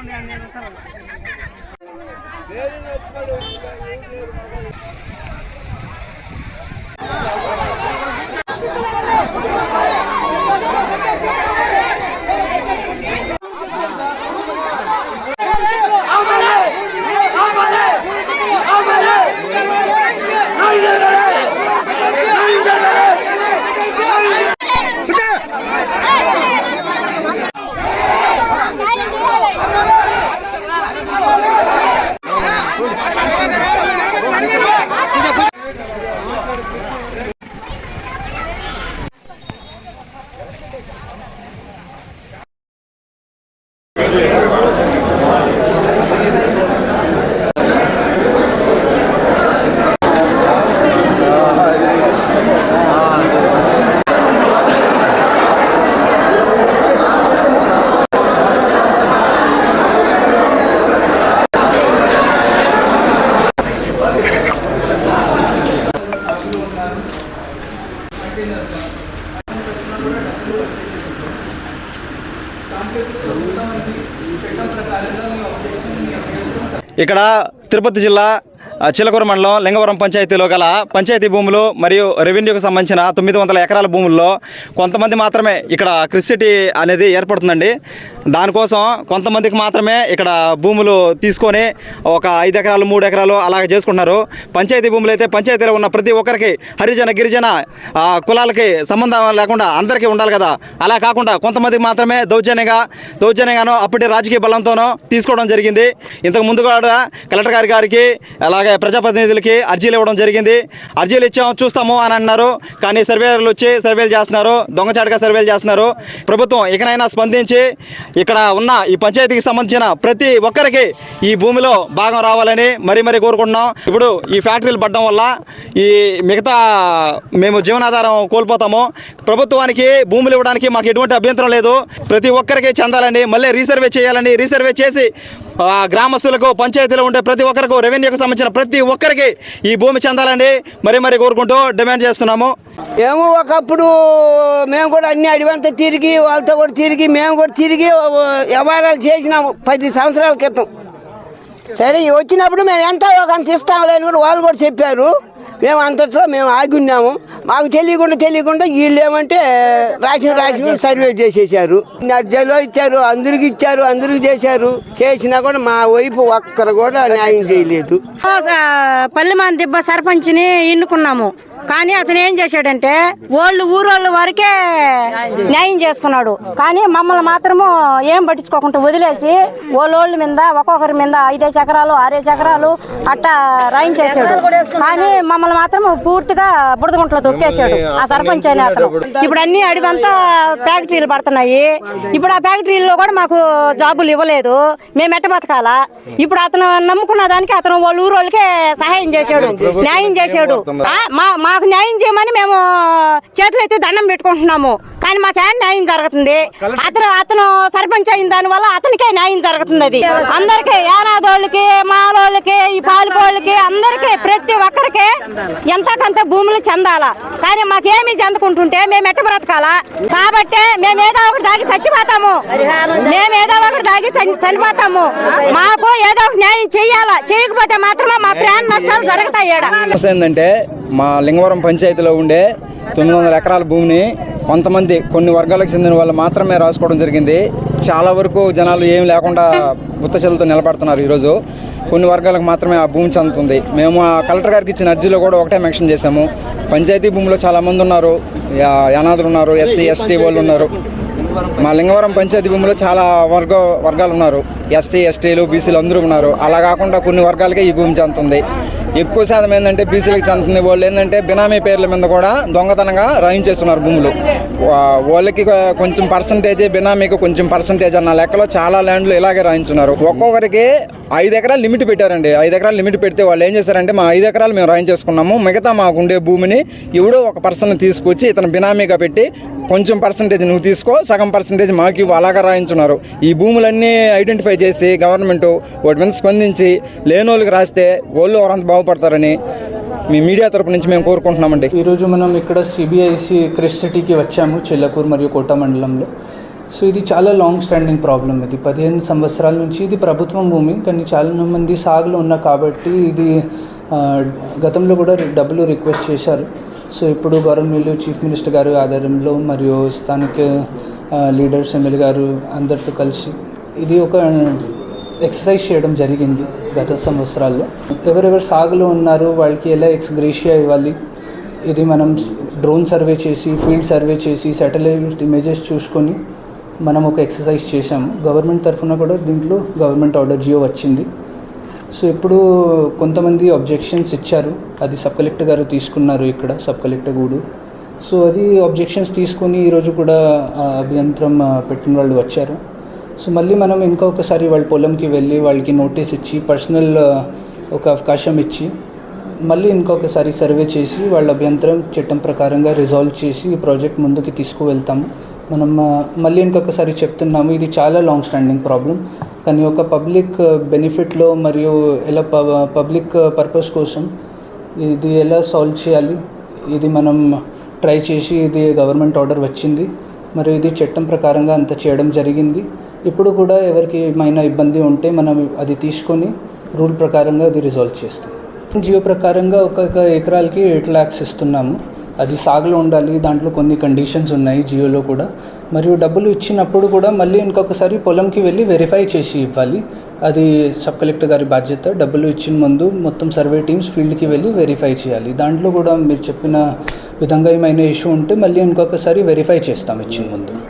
ఉండే ఇక్కడ తిరుపతి జిల్లా చిలకూరు మండలం లింగవరం పంచాయతీలో గల పంచాయతీ భూములు మరియు రెవెన్యూకి సంబంధించిన తొమ్మిది వందల ఎకరాల భూముల్లో కొంతమంది మాత్రమే ఇక్కడ క్రిస్టిటీ అనేది ఏర్పడుతుందండి. దానికోసం కొంతమందికి మాత్రమే ఇక్కడ భూములు తీసుకొని ఒక ఐదు ఎకరాలు మూడు ఎకరాలు అలాగ చేసుకుంటున్నారు. పంచాయతీ భూములు అయితే పంచాయతీలో ఉన్న ప్రతి ఒక్కరికి హరిజన గిరిజన కులాలకి సంబంధం లేకుండా అందరికీ ఉండాలి కదా. అలా కాకుండా కొంతమందికి మాత్రమే దౌర్జన్యంగా దౌర్జన్యంగానో అప్పటి రాజకీయ బలంతోనో తీసుకోవడం జరిగింది. ఇంతకు ముందు కూడా కలెక్టర్ గారి గారికి అలాగే ప్రజాప్రతినిధులకి అర్జీలు ఇవ్వడం జరిగింది. అర్జీలు ఇచ్చాము చూస్తాము అని అన్నారు. కానీ సర్వేలు వచ్చి సర్వేలు చేస్తున్నారు. దొంగచాటుగా సర్వేలు చేస్తున్నారు. ప్రభుత్వం ఇకనైనా స్పందించి ఇక్కడ ఉన్న ఈ పంచాయతీకి సంబంధించిన ప్రతి ఒక్కరికి ఈ భూమిలో భాగం రావాలని మరీ మరీ కోరుకుంటున్నాం. ఇప్పుడు ఈ ఫ్యాక్టరీలు పడడం వల్ల ఈ మిగతా మేము జీవనాధారం కోల్పోతాము. ప్రభుత్వానికి భూములు ఇవ్వడానికి మాకు ఎటువంటి అభ్యంతరం లేదు. ప్రతి ఒక్కరికి చెందాలని మళ్ళీ రీసర్వే చేయాలని రీసర్వే చేసి గ్రామస్తులకు పంచాయతీలో ఉండే ప్రతి ఒక్కరికి రెవెన్యూకి సంబంధించిన ప్రతి ఒక్కరికి ఈ భూమి చెందాలని మరీ మరీ కోరుకుంటూ డిమాండ్ చేస్తున్నాము. మేము ఒకప్పుడు మేము కూడా అన్ని అడివంతా తిరిగి వాళ్ళతో కూడా తిరిగి మేము కూడా తిరిగి వ్యవహారాలు చేసినాము పది సంవత్సరాల క్రితం. సరే వచ్చినప్పుడు మేము ఎంత ఒక అంత ఇస్తాం అని కూడా వాళ్ళు కూడా చెప్పారు. మేము అంతట్లో మేము ఆగి ఉన్నాము. మాకు తెలియకుండా తెలియకుండా వీళ్ళు ఏమంటే రాసిన రాసిన సర్వే చేసేసారు నర్జలో ఇచ్చారు అందరికి ఇచ్చారు అందరికి చేశారు. చేసినా కూడా మా వైపు ఒక్కరు కూడా న్యాయం చేయలేదు. పల్లెమాన్ దిబ్బ సర్పంచ్ని ఎన్నుకున్నాము. కానీ అతను ఏం చేశాడంటే వాళ్ళు ఊరోళ్ళ వరకే న్యాయం చేసుకున్నాడు. కానీ మమ్మల్ని మాత్రము ఏం పట్టించుకోకుండా వదిలేసి వాళ్ళోళ్ళ మీద ఒక్కొక్కరి మీద ఐదేసి ఎకరాలు ఆరేసి ఎకరాలు అట్టా రాయించేసాడు కానీ మమ్మల్ని మాత్రం పూర్తిగా బుడదగుంట్లో తొక్కేశాడు. ఆ సర్పంచ్ అనే అతను. ఇప్పుడు అన్ని అడివంతా ఫ్యాక్టరీలు పడుతున్నాయి. ఇప్పుడు ఆ ఫ్యాక్టరీలో కూడా మాకు జాబులు ఇవ్వలేదు. మేము ఎట్ట బతకాలా? ఇప్పుడు అతను నమ్ముకున్న దానికి అతను వాళ్ళ ఊరోళ్ళకే సహాయం చేశాడు న్యాయం చేశాడు. మా మాకు న్యాయం చేయమని మేము చేతులు అయితే దండం పెట్టుకుంటున్నాము. కానీ మాకేం న్యాయం జరుగుతుంది? అతను అతను సర్పంచ్ అయిన దాని వల్ల అతనికే న్యాయం జరుగుతుంది అది. అందరికి యానాదోళ్ళకి మాలోళ్ళకి ఈ పాలిపోళ్ళకి అందరికి ప్రతి ఒక్కరికి ఎంతకంత భూములు చెందాలా? కానీ మాకేమీ చెందుకుంటుంటే మేము ఎట్ట బ్రతకాలా? కాబట్టి మేము ఏదో ఒకటి దాగి చచ్చిపోతాము. మేము ఏదో ఒకటి దాగి చని- చనిపోతాము. మాకు ఏదో ఒకటి న్యాయం చెయ్యాలా? చేయకపోతే మాత్రమే మా ప్రాణ నష్టాలు జరుగుతాయి ఏంటంటే మా లింగవరం పంచాయతీలో ఉండే తొమ్మిది వందల ఎకరాల భూమిని కొంతమంది కొన్ని వర్గాలకు చెందిన వాళ్ళు మాత్రమే రాసుకోవడం జరిగింది. చాలా వరకు జనాలు ఏం లేకుండా గుత్తచెలతో నిలబడుతున్నారు ఈరోజు. కొన్ని వర్గాలకు మాత్రమే ఆ భూమి చెందుతుంది. మేము ఆ కలెక్టర్ గారికి ఇచ్చిన అర్జీలో కూడా ఒకటే మెన్షన్ చేశాము. పంచాయతీ భూమిలో చాలా మంది ఉన్నారు. యా- అనాథులు ఉన్నారు ఎస్సీ ఎస్టీ వాళ్ళు ఉన్నారు. మా లింగవరం పంచాయతీ భూమిలో చాలా వర్గ వర్గాలు ఉన్నారు. ఎస్సీ ఎస్టీలు బీసీలు అందరూ ఉన్నారు. అలా కాకుండా కొన్ని వర్గాలకే ఈ భూమి చెందుతుంది. ఎక్కువ శాతం ఏంటంటే బీసీలకు చెందుతుంది. వాళ్ళు ఏంటంటే బినామీ పేర్ల మీద కూడా దొంగతనంగా రాయించేస్తున్నారు భూములు. వాళ్ళకి కొంచెం పర్సంటేజ్ బినామీకి కొంచెం పర్సంటేజ్ అన్న లెక్కలో చాలా ల్యాండ్లు ఇలాగే రాయించున్నారు. ఒక్కొక్కరికి ఐదు ఎకరాలు లిమిట్ పెట్టారండి. ఐదు ఎకరాలు లిమిట్ పెడితే వాళ్ళు ఏం చేశారంటే మా ఐదు ఎకరాలు మేము రాయించేసుకున్నాము. మిగతా మాకు ఉండే భూమిని ఎవడో ఒక పర్సన్ తీసుకొచ్చి ఇతను బినామీగా పెట్టి కొంచెం పర్సంటేజ్ నువ్వు తీసుకో సగం పర్సంటేజ్ మాకు అలాగా రాయించున్నారు. ఈ భూములన్నీ ఐడెంటిఫై చేసి గవర్నమెంట్ వాటి మీద స్పందించి లేని వాళ్ళకి రాస్తే వాళ్ళు ఎవరంత బాగుపడతారని మీ మీడియా తరపు నుంచి మేము కోరుకుంటున్నామండి. ఈరోజు మనం ఇక్కడ సిబిఐసి క్రిష్ సిటీకి వచ్చాము చిల్లకూరు మరియు కోట మండలంలో. సో ఇది చాలా లాంగ్ స్టాండింగ్ ప్రాబ్లం ఇది. పదిహేను సంవత్సరాల నుంచి ఇది ప్రభుత్వం భూమి కానీ చాలా మంది సాగులు ఉన్నా కాబట్టి ఇది గతంలో కూడా డబ్బులు రిక్వెస్ట్ చేశారు. సో ఇప్పుడు గవర్నమెంట్ చీఫ్ మినిస్టర్ గారు ఆధ్వర్యంలో మరియు స్థానిక లీడర్స్ ఎమ్మెల్యే గారు అందరితో కలిసి ఇది ఒక ఎక్సర్సైజ్ చేయడం జరిగింది గత సంవత్సరాల్లో. ఎవరెవరు సాగులో ఉన్నారు వాళ్ళకి ఎలా ఎక్స్గ్రేషియా ఇవ్వాలి ఇది మనం డ్రోన్ సర్వే చేసి ఫీల్డ్ సర్వే చేసి సాటిలైట్ ఇమేజెస్ చూసుకొని మనం ఒక ఎక్సర్సైజ్ చేశాము. గవర్నమెంట్ తరఫున కూడా దీంట్లో గవర్నమెంట్ ఆర్డర్ జియో వచ్చింది. సో ఇప్పుడు కొంతమంది అబ్జెక్షన్స్ ఇచ్చారు. అది సబ్ కలెక్టర్ గారు తీసుకున్నారు ఇక్కడ సబ్ కలెక్టర్ గూడు. సో అది అబ్జెక్షన్స్ తీసుకొని ఈరోజు కూడా అభ్యంతరం పెట్టిన వాళ్ళు వచ్చారు. సో మళ్ళీ మనం ఇంకొకసారి వాళ్ళ పొలంకి వెళ్ళి వాళ్ళకి నోటీస్ ఇచ్చి పర్సనల్ ఒక అవకాశం ఇచ్చి మళ్ళీ ఇంకొకసారి సర్వే చేసి వాళ్ళ అభ్యంతరం చట్టం ప్రకారంగా రిజాల్వ్ చేసి ఈ ప్రాజెక్ట్ ముందుకు తీసుకువెళ్తాము. మనం మళ్ళీ ఇంకొకసారి చెప్తున్నాము ఇది చాలా లాంగ్ స్టాండింగ్ ప్రాబ్లం కానీ ఒక పబ్లిక్ బెనిఫిట్లో మరియు ఎలా పబ్లిక్ పర్పస్ కోసం ఇది ఎలా సాల్వ్ చేయాలి ఇది మనం ట్రై చేసి ఇది గవర్నమెంట్ ఆర్డర్ వచ్చింది మరియు ఇది చట్టం ప్రకారంగా అంత చేయడం జరిగింది. ఇప్పుడు కూడా ఎవరికి ఏమైనా ఇబ్బంది ఉంటే మనం అది తీసుకొని రూల్ ప్రకారంగా అది రిజాల్వ్ చేస్తాం. జియో ప్రకారంగా ఒక్కొక్క ఎకరాలకి ఎయిట్ ల్యాక్స్ ఇస్తున్నాము. అది సాగులో ఉండాలి దాంట్లో కొన్ని కండిషన్స్ ఉన్నాయి జియోలో కూడా. మరియు డబ్బులు ఇచ్చినప్పుడు కూడా మళ్ళీ ఇంకొకసారి పొలంకి వెళ్ళి వెరిఫై చేసి ఇవ్వాలి. అది సబ్ కలెక్టర్ గారి బాధ్యత. డబ్బులు ఇచ్చిన ముందు మొత్తం సర్వే టీమ్స్ ఫీల్డ్కి వెళ్ళి వెరిఫై చేయాలి. దాంట్లో కూడా మీరు చెప్పిన విధంగా ఏమైనా ఇష్యూ ఉంటే మళ్ళీ ఇంకొకసారి వెరిఫై చేస్తాం ఇచ్చిన ముందు.